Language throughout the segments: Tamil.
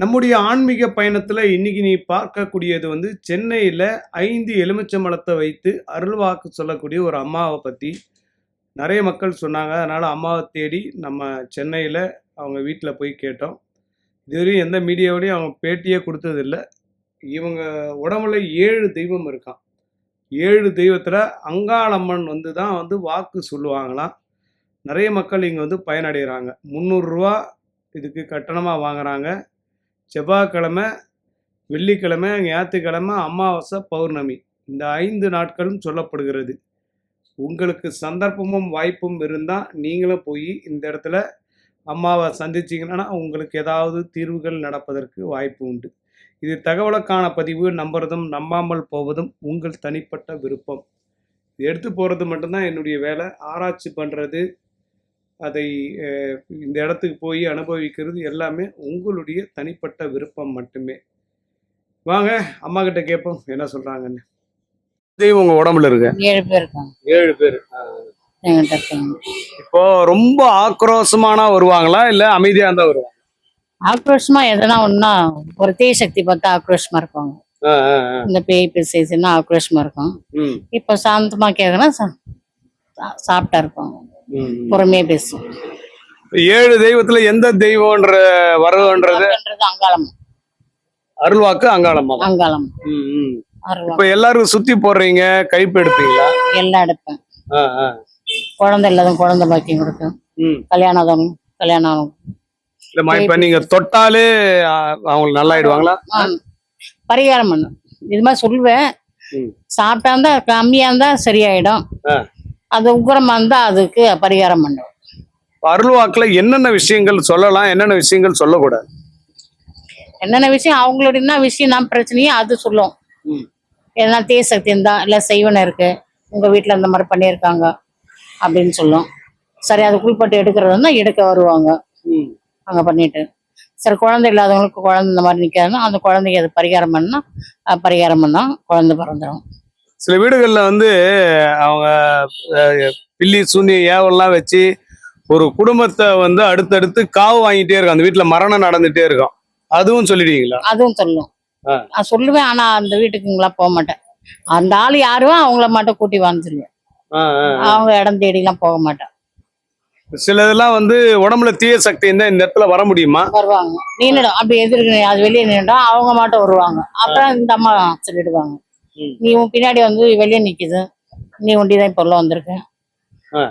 நம்முடைய ஆன்மீக பயணத்தில் இன்னைக்கு நீ பார்க்கக்கூடியது வந்து சென்னையில் ஐந்து எலுமிச்சம்பழத்தை வைத்து அருள்வாக்கு சொல்லக்கூடிய ஒரு அம்மாவை பற்றி நிறைய மக்கள் சொன்னாங்க. அதனால் அம்மாவை தேடி நம்ம சென்னையில் அவங்க வீட்டில் போய் கேட்டோம். இதுவரையும் எந்த மீடியாவிலையும் அவங்க பேட்டியே கொடுத்ததில்லை இவங்க உடம்புல ஏழு தெய்வம் இருக்கான் ஏழு தெய்வத்தில் அங்காளம்மன் வந்து தான் வந்து வாக்கு சொல்லுவாங்களாம். நிறைய மக்கள் இங்கே வந்து பயனடைகிறாங்க முந்நூறுரூவா இதுக்கு கட்டணமாக வாங்குகிறாங்க செவ்வாய்க்கிழமை, வெள்ளிக்கிழமை, ஞாயிற்றுக்கிழமை அமாவாசை, பௌர்ணமி. இந்த ஐந்து நாட்களும் சொல்லப்படுகிறது. உங்களுக்கு சந்தர்ப்பமும், வாய்ப்பும் இருந்தால் நீங்களும் போய் இந்த இடத்துல அம்மாவை சந்திச்சீங்கன்னா, உங்களுக்கு ஏதாவது தீர்வுகள் நடப்பதற்கு வாய்ப்பு உண்டு. இது தகவலுக்கான பதிவு. நம்புறதும், நம்பாமல் போவதும் உங்கள் தனிப்பட்ட விருப்பம். எடுத்து போகிறது மட்டும்தான் என்னுடைய வேலை. ஆராய்ச்சி பண்ணுறது அதை இந்த இடத்துக்கு போய் அனுபவிக்கிறது எல்லாமே உங்களுடைய தனிப்பட்ட விருப்பம் மட்டுமே. வாங்க அம்மாகிட்ட கேட்போம் என்ன சொல்றாங்கன்னு. தெய்வம் உங்க உடம்புல இருக்கு. 7 பேர் இருக்காங்க 7 பேரு. இப்போ ரொம்ப ஆக்ரோஷமானா வருவாங்களா? இல்ல அமைதியா இருந்தா வருவாங்களா? ஆக்ரோஷமா எதனா ஒன்னா ஒரு தீய சக்தி பார்த்தா ஆக்ரோஷமா இருப்பாங்க. இந்த பேய் பிசேசுன்னா ஆக்ரோஷமா இருக்கும் இப்போ சாந்தமா கேட்கணும் சாப்பிட்டா இருப்பாங்க. பொறுமையா பேசும் ஏழு தெய்வத்துல எந்த தெய்வம்ன்ற அப்படின்றது அங்காளம். அருள்வாக்கு. அங்காளம். ம், ம். அருள்வா இப்ப எல்லாரும் சுத்தி போடுறீங்க கைப்பு எடுப்பீங்களா எல்லாம் எடுப்பேன். குழந்தை இல்லாதவங்க குழந்தை பாக்கியம் கொடுக்கும். கல்யாணம் கல்யாணம் இல்லம்மா இப்ப நீங்க தொட்டாலே அவங்களுக்கு நல்லாயிடுவாங்களா? ஆ, பரிகாரம் பண்ணும். இது மாதிரி சொல்லுவேன். சாப்பிட்டா இருந்தா கம்மியா இருந்தா சரியாயிடும். அது உக்கிரமா இருந்தா அதுக்கு பரிகாரம் பண்ணும் இப்ப அருள்வாக்குல என்னென்ன விஷயங்கள் சொல்லலாம் என்னென்ன விஷயங்கள் சொல்லக்கூடாது? என்னென்ன விஷயம் அவங்களோட என்ன விஷயம் நான் பிரச்சனையோ அது சொல்லும். எதனா தீய சக்தி இருந்தா இல்லை செய்வன இருக்கு உங்க வீட்டில் இந்த மாதிரி பண்ணியிருக்காங்க அப்படின்னு சொல்லும். சரி அது குளிப்பட்டு எடுக்கிறது இருந்தா எடுக்க வருவாங்க. அங்கே பண்ணிட்டு. சரி குழந்தை இல்லாதவங்களுக்கு குழந்தை இந்த மாதிரி நிற்காதுன்னா அந்த குழந்தைக்கு அது பரிகாரம் பண்ணா பரிகாரம் பண்ணா குழந்தை பிறந்துடும் சில வீடுகள்ல வந்து அவங்க பில்லி சூனிய ஏவல்லாம் வச்சு ஒரு குடும்பத்தை வந்து அடுத்தடுத்து காவு வாங்கிட்டே இருக்கும். அந்த வீட்டுல மரணம் நடந்துட்டே இருக்கும். அதுவும் சொல்லிடுவீங்களா அதுவும் சொல்லும் ஆ. நான் சொல்லுவேன் ஆனா அந்த வீட்டுக்குங்களா போக மாட்டேன். அந்த ஆள் யாருவோ அவங்கள மட்டும் கூட்டி ஆ. அவங்க இடம் தேடிலாம் போக மாட்டேன். சில இதெல்லாம் வந்து உடம்புல தீய சக்தி இருந்தா இந்த இடத்துல வர முடியுமா? வருவாங்க. நின்னுடும் அப்படி எதிர்க்கு அது வெளியே நின்னுட்டா அவங்க மட்டும் வருவாங்க. அப்புறம் இந்த அம்மா சொல்லிடுவாங்க. நீ உன் பின்னாடி வந்து வெளியே நிக்குது. நீ ஒண்டிதான் இப்போ வந்திருக்க.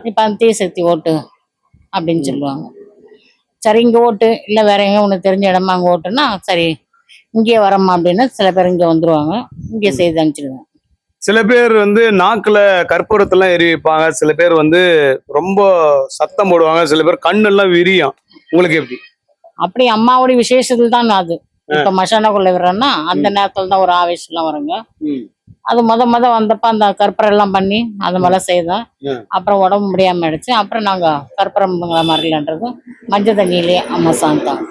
இப்ப அந்த தீய சக்தி ஓட்டு அப்படின்னு சொல்லுவாங்க. சரி இங்க ஓட்டு. இல்ல வேற எங்க உனக்கு தெரிஞ்ச இடமா அங்க ஓட்டுன்னா சரி இங்கேயே வரம்மா அப்படின்னு சில பேர் இங்க வந்துருவாங்க. இங்கே செய்து அனுப்பிச்சிடுவேன். சில பேர் வந்து நாக்குல கற்பூரத்தெல்லாம் எரி வைப்பாங்க சில பேர் வந்து ரொம்ப சத்தம் போடுவாங்க. சில பேர் கண்ணெல்லாம் விரியும். உங்களுக்கு எப்படி? அப்படி அம்மாவுடைய விசேஷத்துல தான் அது இப்ப மசானாக்குள்ள விடுறேன்னா அந்த நேரத்துல தான் ஒரு ஆவேசம்லாம் வருங்க. அது முத முத வந்தப்ப அந்த கற்பூரம் எல்லாம் பண்ணி அது மாதிரிலாம் செய்தோம். அப்புறம் உடம்பு முடியாம ஆயிடுச்சு. அப்புறம் நாங்க கற்பூரம் மறியலன்றது மஞ்சள் தண்ணியிலே அம்மா சாந்தம்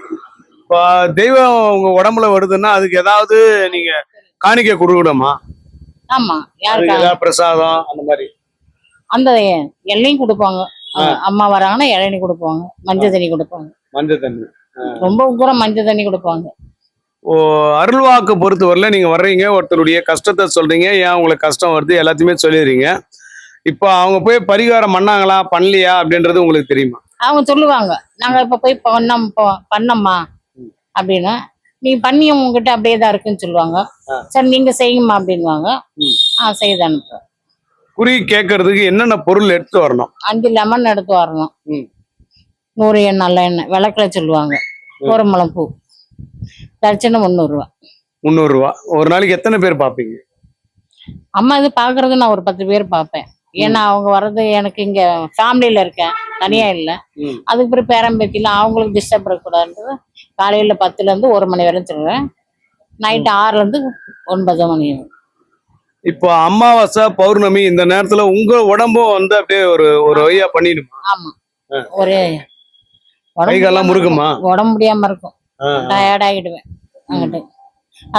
இப்போ தெய்வம் உங்க உடம்புல வருதுன்னா அதுக்கு ஏதாவது நீங்க காணிக்கை கொடுக்கணுமா? ஆமா யாருக்கா பிரசாதம் அந்த மாதிரி? அந்த எல்லையும் கொடுப்பாங்க. அம்மா வராங்கன்னா இளநீ கொடுப்பாங்க மஞ்சள் தண்ணி கொடுப்பாங்க. மஞ்சள் தண்ணி. ரொம்ப உக்குரம் மஞ்சள் தண்ணி கொடுப்பாங்க. அருள்வாக்கு பொறுத்தவரையில நீங்க வர்றீங்க ஒருத்தருடைய கஷ்டத்தை சொல்றீங்க ஏன் உங்களுக்கு கஷ்டம் வருது எல்லாத்தையுமே சொல்லிடுறீங்க. இப்போ அவங்க போய் பரிகாரம் பண்ணாங்களா பண்ணலையா அப்படின்றது உங்களுக்கு தெரியுமா? அவங்க சொல்லுவாங்க. நாங்க இப்ப போய் பண்ணோம் பண்ணோம்மா அப்படின்னா. நீ பண்ணி உங்ககிட்ட அப்படியே தான் இருக்குன்னு சொல்லுவாங்க. சரி நீங்க செய்யுமா அப்படின்வாங்க. ஆ செய்து அனுப்புறேன் குறி கேட்கறதுக்கு என்னென்ன பொருள் எடுத்து வரணும்? அஞ்சு லெமன் எடுத்து வரணும். நூறு எண்ணெய் நல்ல எண்ணெய் விளக்குல சொல்லுவாங்க. ஒரு பூ. தரிசனம் முந்நூறுரூவா முந்நூறுரூவா ஒரு நாளைக்கு எத்தனை பேர் பார்ப்பீங்க அம்மா இது பாக்குறது நான் ஒரு பத்து பேர் பார்ப்பேன் ஏன்னா அவங்க வர்றது எனக்கு இங்க ஃபேமிலியில இருக்கேன். தனியா இல்லை. அதுக்கு பிறகு பேரம்பேத்திலாம் அவங்களுக்கு டிஸ்டர்ப் இருக்கக்கூடாதுன்றது காலையில பத்துல இருந்து ஒரு மணி வரையும் சொல்லுவேன் நைட்டு ஆறுல இருந்து ஒன்பது மணி. இப்போ அமாவாசை பௌர்ணமி இந்த நேரத்துல உங்க உடம்பும் வந்து அப்படியே ஒரு ஒரு வழியா பண்ணிடுமா? ஆமா. ஒரு கை கால்லாம் முறுக்குமா? உடம்பு முடியாம இருக்கும். டயர்ட் ஆகிடுவேன் அங்கிட்டு.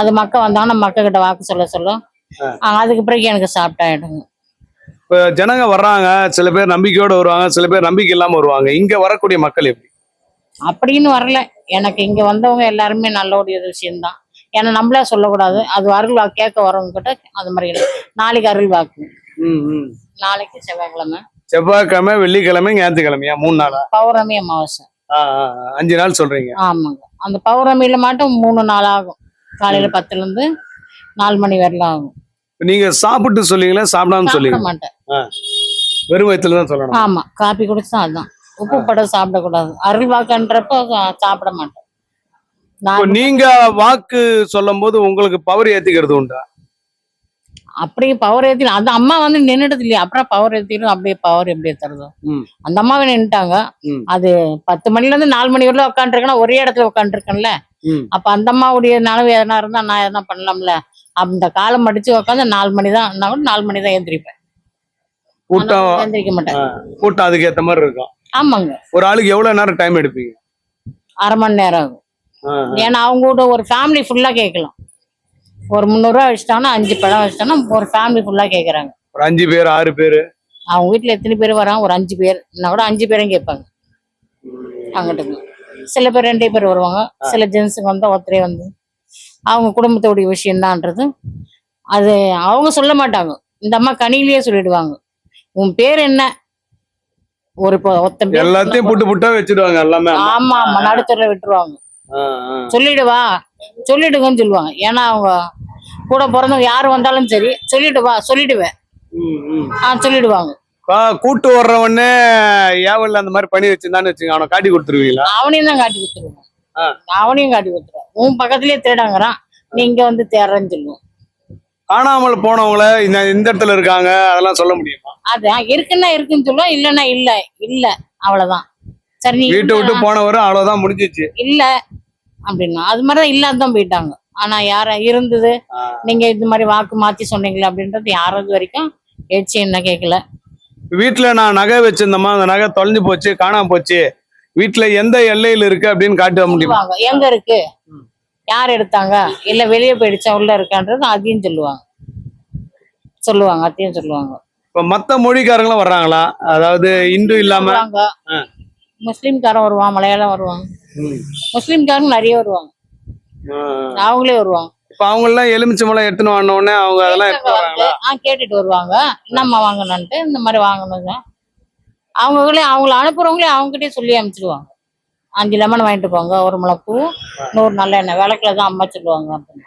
அது மக்க வந்தாங்கன்னா மக்க கிட்ட வாக்கு சொல்ல சொல்ல அதுக்கு பிறகு எனக்கு சாப்பிட்டாயிடுங்க இப்போ ஜனங்க வர்றாங்க சில பேர் நம்பிக்கையோட வருவாங்க சில பேர் நம்பிக்கை இல்லாம வருவாங்க. இங்க வரக்கூடிய மக்கள் எப்படி? அப்படின்னு வரல. எனக்கு இங்க வந்தவங்க எல்லாருமே நல்ல ஒரு விஷயம்தான். ஏன்னா நம்மளே சொல்லக்கூடாது. அது அருள் வாக்கு கேட்க வரவங்க கிட்ட அது மாதிரி. நாளைக்கு அருள் வாக்கு. நாளைக்கு செவ்வாய்க்கிழமை. செவ்வாய்க்கிழமை வெள்ளிக்கிழமை ஞாயிற்றுக்கிழமையா? மூணு நாளா? பௌர்ணமி அமாவாசை. அஞ்சு நாள் சொல்றீங்க. ஆமாங்க. அந்த பௌர்ணமியில மட்டும் மூணு நாள் ஆகும். காலையில பத்துல இருந்து நாலு மணி வரலாம் ஆகும். நீங்க சாப்பிட்டு சொல்லிங்களா சாப்பிடாம சாப்பிட சொல்லிங்க மாட்டேன். வெறும் வயிற்றுல தான் சொல்லணும். ஆமா. காப்பி குடிச்சா அதான். உப்பு படம் சாப்பிடக்கூடாது. அருள் வாக்குன்றப்ப சாப்பிட மாட்டேன். நீங்க வாக்கு சொல்லும் போது உங்களுக்கு பவர் ஏத்திக்கிறது உண்டா? அப்படியே பவர் ஏத்தி அந்த அம்மா வந்து நின்னுடுது இல்லையா அப்புறம் பவர் ஏத்திடும் அப்படியே பவர் எப்படி தருது ம். அந்த அம்மாவை நின்னுட்டாங்க. ம். அது பத்து மணில இருந்து நாலு மணி வரல உட்காந்துருக்கேன்னா ஒரே இடத்துல உட்காந்துருக்கேன்ல. அப்ப அந்த அம்மாவுடைய நனவு எதனா இருந்தா நான் எதனா பண்ணலாம்ல. அந்த காலம் மடிச்சு உட்காந்து நாலு மணி தான் கூட நாலு மணி தான் எந்திரிப்பேன். கூட்டம் எந்திரிக்க மாட்டேன். கூட்டம் அதுக்கு ஏத்த மாதிரி இருக்கும். ஆமாங்க. ஒரு ஆளுக்கு எவ்வளவு நேரம் டைம் எடுப்பீங்க? அரை மணி நேரம் ஆகும். ஏன்னா அவங்க கூட ஒரு ஃபேமிலி ஃபுல்லா கேட்கலாம். ஒரு முந்நூறுரூவா வச்சுட்டாங்கன்னா அஞ்சு பழம் வச்சுட்டாங்கன்னா ஒரு ஃபேமிலி ஃபுல்லா கேட்கறாங்க ஒரு அஞ்சு பேர் ஆறு பேர்? அவங்க வீட்டுல எத்தனை பேர் வராங்க? ஒரு அஞ்சு பேர். நான் கூட அஞ்சு பேரும் கேட்பாங்க. அங்கிட்டு சில பேர் ரெண்டே பேர் வருவாங்க. சில ஜென்ஸுங்க வந்தா ஒருத்தரே வந்து. அவங்க குடும்பத்தோடைய விஷயம்தான்றது. அது அவங்க சொல்ல மாட்டாங்க. இந்த அம்மா கனியிலேயே சொல்லிடுவாங்க. உன் பேர் என்ன? ஒரு இப்போ ஒருத்தன் எல்லாத்தையும் புட்டு புட்டா வச்சிடுவாங்க எல்லாமே. ஆமா ஆமா. நடுத்தரில் விட்டுருவாங்க. சொல்லிடுவா. சொல்லிடுங்கன்னு சொல்லுவாங்க. ஏன்னா அவங்க கூட பிறந்தவங்க யார் வந்தாலும் சரி சொல்லிட்டு வா சொல்லிடுவேன். ஆ சொல்லிடுவாங்க. கூட்டு வர்றவனே ஏவல்ல அந்த மாதிரி பண்ணி வச்சிருந்தான்னு வச்சுங்க அவனை காட்டி கொடுத்துருவீங்களா? அவனையும் தான் காட்டி கொடுத்துருவேன். அவனையும் காட்டி கொடுத்துருவேன். உன் பக்கத்துலயே தேடாங்கிறான். நீங்க வந்து தேடுறேன்னு சொல்லுவோம். காணாமல் போனவங்கள இந்த இந்த இடத்துல இருக்காங்க அதெல்லாம் சொல்ல முடியுமா? அது இருக்குன்னா இருக்குன்னு சொல்லுவோம் இல்லைன்னா இல்ல. இல்ல அவ்வளவுதான். சரி நீ வீட்டை விட்டு போனவரும் அவ்வளவுதான் முடிஞ்சிச்சு. இல்ல அப்படின்னா அது மாதிரிதான் இல்லாதான் போயிட்டாங்க. ஆனா யார இருந்தது. நீங்க இந்த மாதிரி வாக்கு மாத்தி சொன்னீங்களா அப்படின்றது யாரும் இது வரைக்கும் ஏச்சு என்ன கேட்கல வீட்டுல நான் நகை வச்சிருந்தோமா அந்த நகை தொலைஞ்சு போச்சு காணாம போச்சு. வீட்டுல எந்த எல்லையில இருக்கு அப்படின்னு காட்ட முடியுமா? எங்க இருக்கு? யார் எடுத்தாங்க? இல்ல வெளியே போயிடுச்சா? உள்ள இருக்கான்றது அதையும் சொல்லுவாங்க. சொல்லுவாங்க அதையும் சொல்லுவாங்க. இப்ப மத்த மொழிக்காரங்களும் வர்றாங்களா? அதாவது இந்து இல்லாம. முஸ்லீம்காரன் வருவான் மலையாளம் வருவாங்க முஸ்லீம்காரங்க நிறைய வருவாங்க. அவங்களே வருவாங்க இப்ப அவங்க எல்லாம் எலுமிச்சம்பழம் எடுத்துன்னு வந்த உடனே அவங்க அதெல்லாம் எடுத்து வராங்களா? ஆ கேட்டுட்டு வருவாங்க. என்னம்மா வாங்கணுன்ட்டு இந்த மாதிரி வாங்கணுங்க. அவங்களே அவங்கள அனுப்புறவங்களே அவங்ககிட்டயே சொல்லி அனுப்பிச்சிடுவாங்க அஞ்சு லெமன் வாங்கிட்டு போங்க ஒரு முளைப்பூ நூறு நல்ல எண்ணெய். விளக்குல தான் அம்மா சொல்லுவாங்க. அப்படின்னு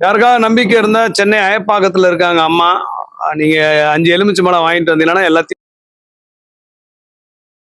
யாருக்காவது நம்பிக்கை இருந்தா சென்னை அயப்பாக்கத்துல இருக்காங்க அம்மா. நீங்க அஞ்சு எலுமிச்சம்பழம் வாங்கிட்டு வந்தீங்கன்னா எல்லாத்தையும்